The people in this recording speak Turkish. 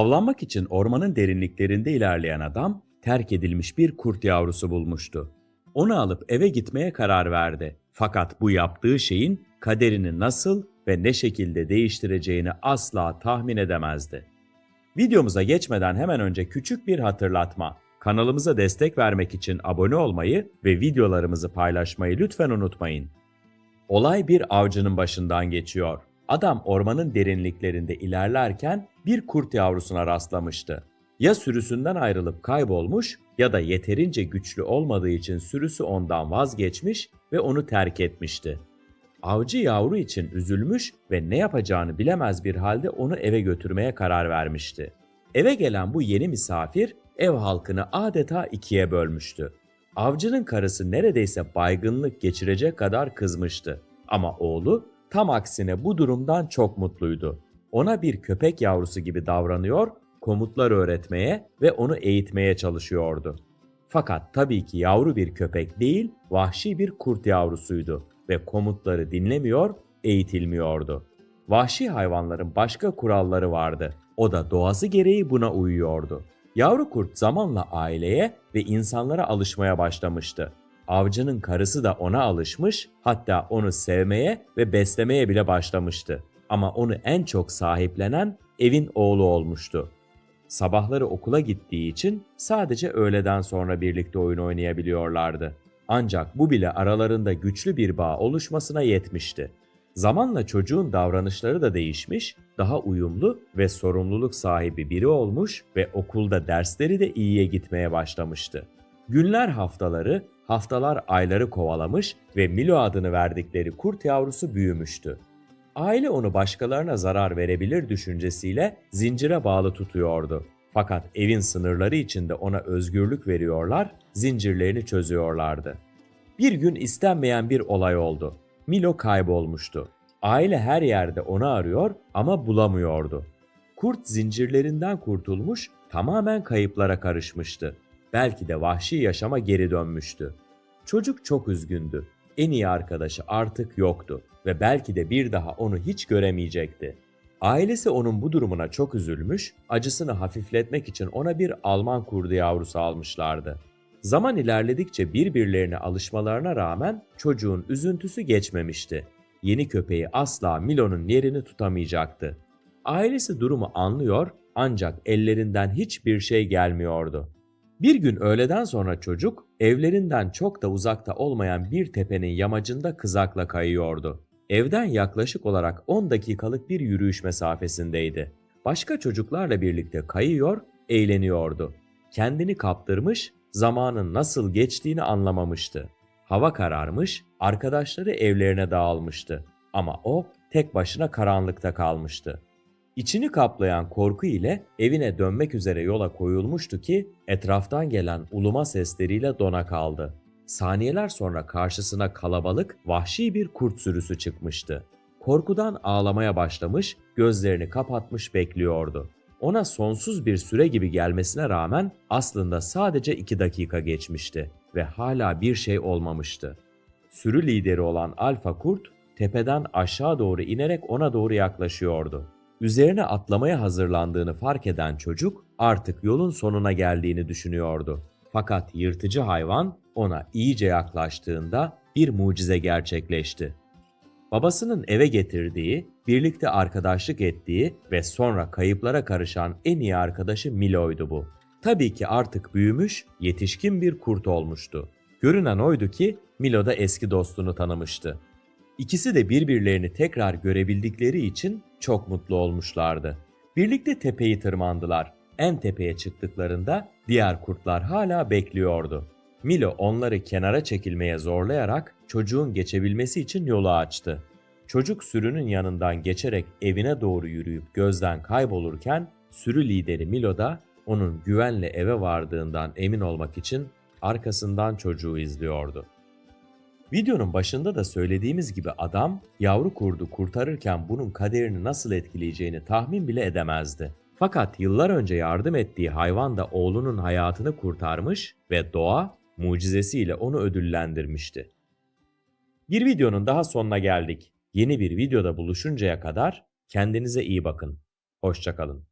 Avlanmak için ormanın derinliklerinde ilerleyen adam terk edilmiş bir kurt yavrusu bulmuştu. Onu alıp eve gitmeye karar verdi. Fakat bu yaptığı şeyin kaderini nasıl ve ne şekilde değiştireceğini asla tahmin edemezdi. Videomuza geçmeden hemen önce küçük bir hatırlatma. Kanalımıza destek vermek için abone olmayı ve videolarımızı paylaşmayı lütfen unutmayın. Olay bir avcının başından geçiyor. Adam ormanın derinliklerinde ilerlerken bir kurt yavrusuna rastlamıştı. Ya sürüsünden ayrılıp kaybolmuş ya da yeterince güçlü olmadığı için sürüsü ondan vazgeçmiş ve onu terk etmişti. Avcı yavru için üzülmüş ve ne yapacağını bilemez bir halde onu eve götürmeye karar vermişti. Eve gelen bu yeni misafir ev halkını adeta ikiye bölmüştü. Avcının karısı neredeyse baygınlık geçirecek kadar kızmıştı. Ama oğlu tam aksine bu durumdan çok mutluydu. Ona bir köpek yavrusu gibi davranıyor, komutlar öğretmeye ve onu eğitmeye çalışıyordu. Fakat tabii ki yavru bir köpek değil, vahşi bir kurt yavrusuydu ve komutları dinlemiyor, eğitilmiyordu. Vahşi hayvanların başka kuralları vardı. O da doğası gereği buna uyuyordu. Yavru kurt zamanla aileye ve insanlara alışmaya başlamıştı. Avcının karısı da ona alışmış, hatta onu sevmeye ve beslemeye bile başlamıştı. Ama onu en çok sahiplenen evin oğlu olmuştu. Sabahları okula gittiği için sadece öğleden sonra birlikte oyun oynayabiliyorlardı. Ancak bu bile aralarında güçlü bir bağ oluşmasına yetmişti. Zamanla çocuğun davranışları da değişmiş, daha uyumlu ve sorumluluk sahibi biri olmuş ve okulda dersleri de iyiye gitmeye başlamıştı. Günler haftaları, haftalar ayları kovalamış ve Milo adını verdikleri kurt yavrusu büyümüştü. Aile onu başkalarına zarar verebilir düşüncesiyle zincire bağlı tutuyordu. Fakat evin sınırları içinde ona özgürlük veriyorlar, zincirlerini çözüyorlardı. Bir gün istenmeyen bir olay oldu. Milo kaybolmuştu. Aile her yerde onu arıyor ama bulamıyordu. Kurt zincirlerinden kurtulmuş, tamamen kayıplara karışmıştı. Belki de vahşi yaşama geri dönmüştü. Çocuk çok üzgündü. En iyi arkadaşı artık yoktu ve belki de bir daha onu hiç göremeyecekti. Ailesi onun bu durumuna çok üzülmüş, acısını hafifletmek için ona bir Alman kurdu yavrusu almışlardı. Zaman ilerledikçe birbirlerine alışmalarına rağmen çocuğun üzüntüsü geçmemişti. Yeni köpeği asla Milo'nun yerini tutamayacaktı. Ailesi durumu anlıyor ancak ellerinden hiçbir şey gelmiyordu. Bir gün öğleden sonra çocuk evlerinden çok da uzakta olmayan bir tepenin yamacında kızakla kayıyordu. Evden yaklaşık olarak 10 dakikalık bir yürüyüş mesafesindeydi. Başka çocuklarla birlikte kayıyor, eğleniyordu. Kendini kaptırmış, zamanın nasıl geçtiğini anlamamıştı. Hava kararmış, arkadaşları evlerine dağılmıştı. Ama o tek başına karanlıkta kalmıştı. İçini kaplayan korku ile evine dönmek üzere yola koyulmuştu ki etraftan gelen uluma sesleriyle dona kaldı. Saniyeler sonra karşısına kalabalık, vahşi bir kurt sürüsü çıkmıştı. Korkudan ağlamaya başlamış, gözlerini kapatmış bekliyordu. Ona sonsuz bir süre gibi gelmesine rağmen aslında sadece iki dakika geçmişti ve hala bir şey olmamıştı. Sürü lideri olan Alfa Kurt tepeden aşağı doğru inerek ona doğru yaklaşıyordu. Üzerine atlamaya hazırlandığını fark eden çocuk artık yolun sonuna geldiğini düşünüyordu. Fakat yırtıcı hayvan ona iyice yaklaştığında bir mucize gerçekleşti. Babasının eve getirdiği, birlikte arkadaşlık ettiği ve sonra kayıplara karışan en iyi arkadaşı Milo'ydu bu. Tabii ki artık büyümüş, yetişkin bir kurt olmuştu. Görünen oydu ki Milo da eski dostunu tanımıştı. İkisi de birbirlerini tekrar görebildikleri için çok mutlu olmuşlardı. Birlikte tepeyi tırmandılar. En tepeye çıktıklarında diğer kurtlar hala bekliyordu. Milo onları kenara çekilmeye zorlayarak çocuğun geçebilmesi için yolu açtı. Çocuk sürünün yanından geçerek evine doğru yürüyüp gözden kaybolurken sürü lideri Milo da onun güvenle eve vardığından emin olmak için arkasından çocuğu izliyordu. Videonun başında da söylediğimiz gibi adam yavru kurdu kurtarırken bunun kaderini nasıl etkileyeceğini tahmin bile edemezdi. Fakat yıllar önce yardım ettiği hayvan da oğlunun hayatını kurtarmış ve doğa mucizesiyle onu ödüllendirmişti. Bir videonun daha sonuna geldik. Yeni bir videoda buluşuncaya kadar kendinize iyi bakın. Hoşçakalın.